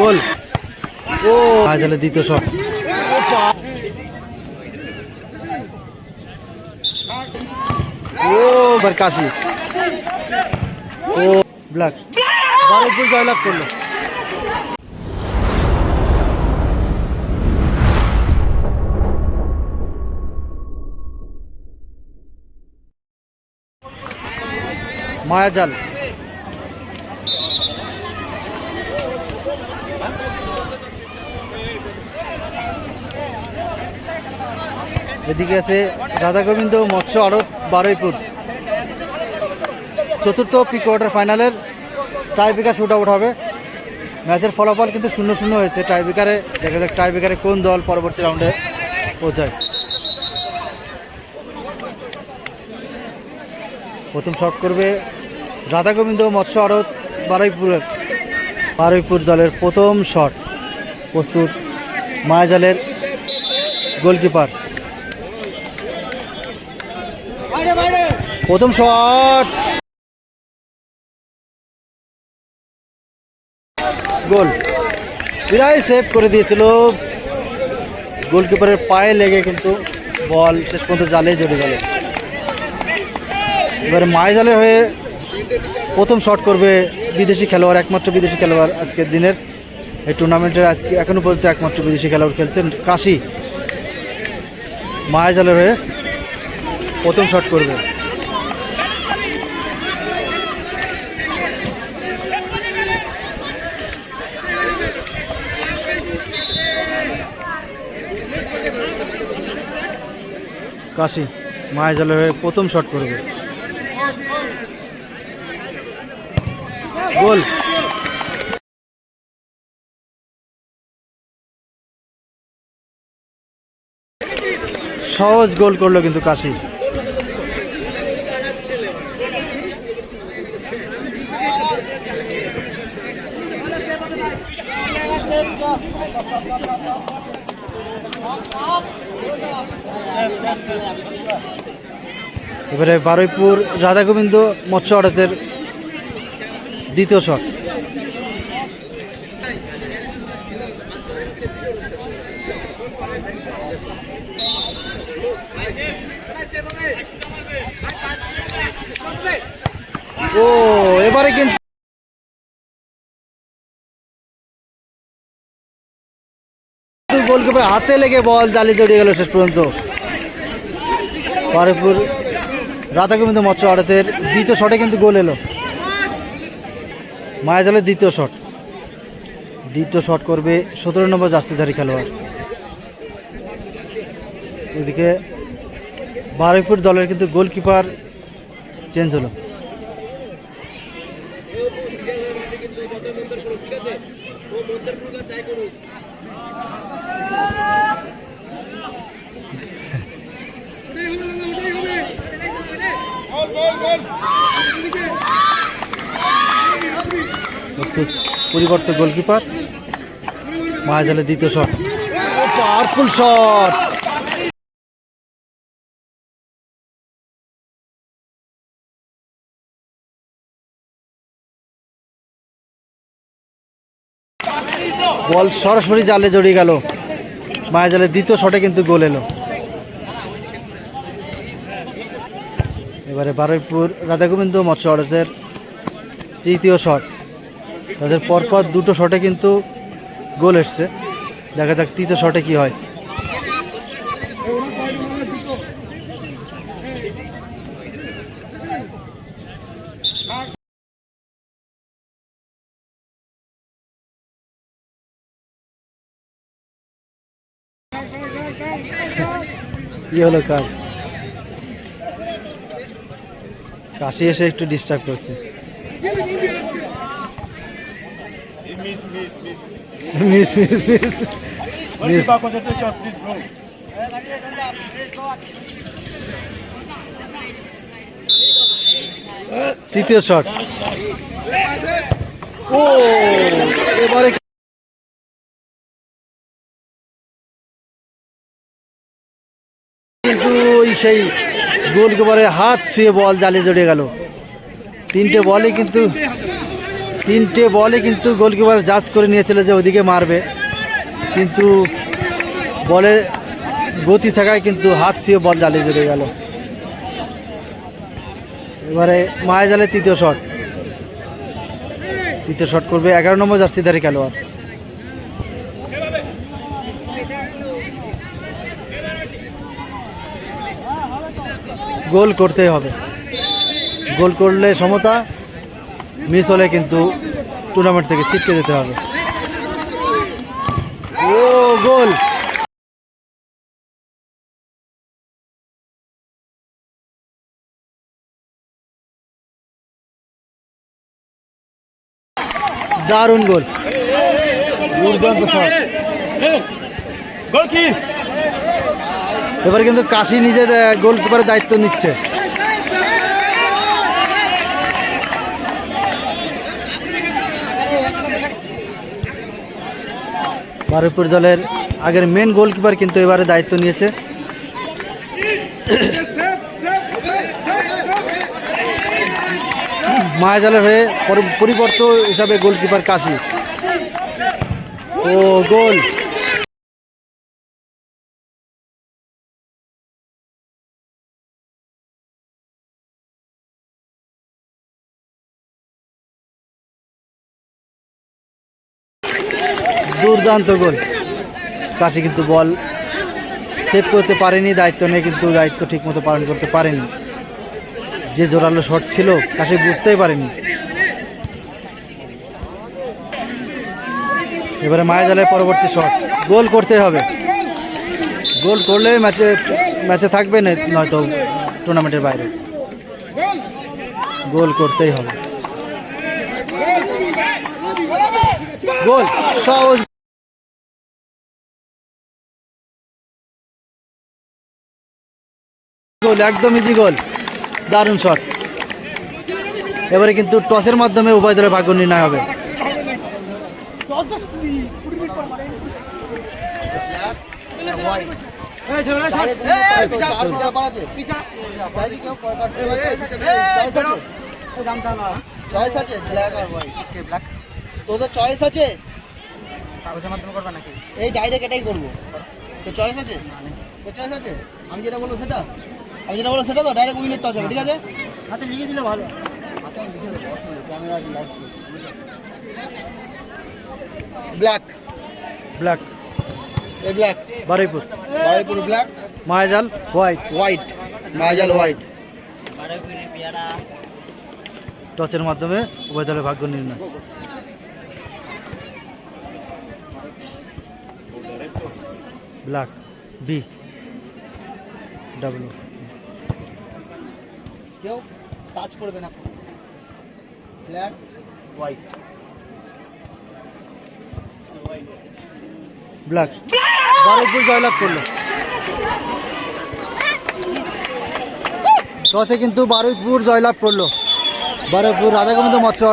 গোল। ও আজলে দ্বিতীয় শট। ও, এবার কাশি। ও, ব্ল্যাক। বারো গোল জয়লাভ করল। মায়াজাল। এদিকে আছে রাধা গোবিন্দ মৎস্য আড়ত বারুইপুর। চতুর্থ প্রি কোয়ার্টার ফাইনালের টাইব্রেকার শুট আউট হবে। ম্যাচের ফলাফল কিন্তু শূন্য শূন্য হয়েছে টাইব্রেকারে দেখা যাক টাইব্রেকারে কোন দল পরবর্তী রাউন্ডে পৌঁছায়। প্রথম শট করবে রাধা গোবিন্দ মৎস্য আড়ত বারুইপুরের। বারুইপুর দলের প্রথম শট প্রস্তুত মায়াজালের গোলকিপার প্রথম শট। গোল। প্রায় সেভ করে দিয়েছিল। গোলকিপারের পায়ে লেগে কিন্তু বল শেষ পর্যন্ত জালে জড়ে গেল। এবারে মায়াজালের হয়ে প্রথম শট করবে বিদেশি খেলোয়াড়, একমাত্র বিদেশি খেলোয়াড় আজকের দিনের। এই টুর্নামেন্টের আজকে এখনও পর্যন্ত একমাত্র বিদেশি খেলোয়াড় খেলছেন কাশি। মায়াজালের হয়ে প্রথম শট করবে। কাশি মায়াজালের হয়ে প্রথম শট করবে। গোল। সহজ গোল করল কিন্তু কাশি। এবারে বারুইপুর রাধা গোবিন্দ মৎস্য আড়তের দ্বিতীয় শট। ও এবারে কিন্তু গোলকিপার হাতে লেগে বল, জালি জড়িয়ে গেল শেষ পর্যন্ত। বারুইপুর রাধা গোবিন্দ মৎস্য আড়তের দ্বিতীয় শটে কিন্তু গোল এলো। মায়াজালের দ্বিতীয় শট। দ্বিতীয় শট করবে সতেরো নম্বর জাস্তিধারী খেলোয়াড়। এদিকে বারুইপুর দলের কিন্তু গোলকিপার চেঞ্জ হলো। প্রস্তুত পরিবর্তন গোলকিপার। মায়াজালের দ্বিতীয় শট। Powerful shot. বল সরাসরি জালে জড়িয়ে গেল। মায়াজালের দ্বিতীয় শটে কিন্তু গোল এলো। এবারে বারুইপুর রাধাগোবিন্দ মৎস্য আড়তের তৃতীয় শট। তাদের পরপর দুটো শটে কিন্তু গোল এসছে। দেখা যাক তৃতীয় শটে কি হয়। কি হলো কার? কাশি এসে একটু ডিস্টার্ব করছে। Miss, miss, miss. Miss miss miss Only Miss. back concentration, please, bro. তৃতীয় শট ও এবারে কিন্তু ওই সেই গোলকিপারের হাত ছুঁয়ে বল জালে জড়িয়ে গেল তিনটে বলই কিন্তু তিনটে বলে কিন্তু গোলকিপার জাজ করে নিয়েছিল যে ওদিকে মারবে। কিন্তু বলে গতি থাকায় কিন্তু হাত ছুঁয়ে বল জালে জুড়ে গেল। এবারে মায়া জালে তৃতীয় শট। তৃতীয় শট করবে এগারো নম্বর জার্সিধারী খেলোয়াড়। গোল করতেই হবে। গোল করলে সমতা মিস হলে কিন্তু টুর্নামেন্ট থেকে ছিটকে যেতে হবে। ও, গোল! দারুণ গোল। এবার কিন্তু কাশি নিজের গোলকিপারের দায়িত্ব নিচ্ছে। বারুইপুর দলের আগের মেন গোলকিপার কিন্তু এবারে দায়িত্ব নিয়েছে। মায়াজালের হয়ে পরি- পরিবর্ত হিসাবে গোলকিপার কাশি। ও গোল দুর্দান্ত গোল। কাশি কিন্তু বল সেভ করতে পারেনি, দায়িত্ব নেই কিন্তু দায়িত্ব ঠিকমতো পালন করতে পারেনি। যে জোরালো শট ছিল কাশি বুঝতেই পারেনি। এবারে মায়া জালে পরবর্তী শট। গোল করতে হবে। গোল করলে ম্যাচে ম্যাচে থাকবে না, নয়তো টুর্নামেন্টের বাইরে। গোল করতেই হবে। গোল, সহজ। গোল, একদম ইজি গোল। দারুণ শট এবারে কিন্তু টসের মাধ্যমে উভয় দলের ভাগ্য নির্ণয় হবে। তোদের চয়েস আছে কাগজের মাধ্যমে করবে নাকি এই ডাইরেক্ট এটাই করব। তো চয়েস আছে? তো চয়েস আছে? আমি যেটা বলব সেটা? আমি যেটা বলব সেটা তো ডাইরেক্ট উইনের টচ হবে ঠিক আছে? হাতে লিখে দিলে ভালো। হাতে লিখে দেবো অসুবিধা ক্যামেরা আছে ব্ল্যাক ব্ল্যাক এই ব্ল্যাক বারুইপুর। বারুইপুর ব্ল্যাক মায়াজাল হোয়াইট হোয়াইট মায়াজাল হোয়াইট টসের মাধ্যমে উভয় দলের ভাগ্য নির্ণয়। ব্ল্যাক বি ডাব্লিউ কেউ টাচ করবে না। ব্ল্যাক হোয়াইট ব্ল্যাক বারোপুর জয়লাভ করল। টসে কিন্তু বারুইপুর জয়লাভ করল। বারুইপুর রাধাগোবিন্দ মৎস্য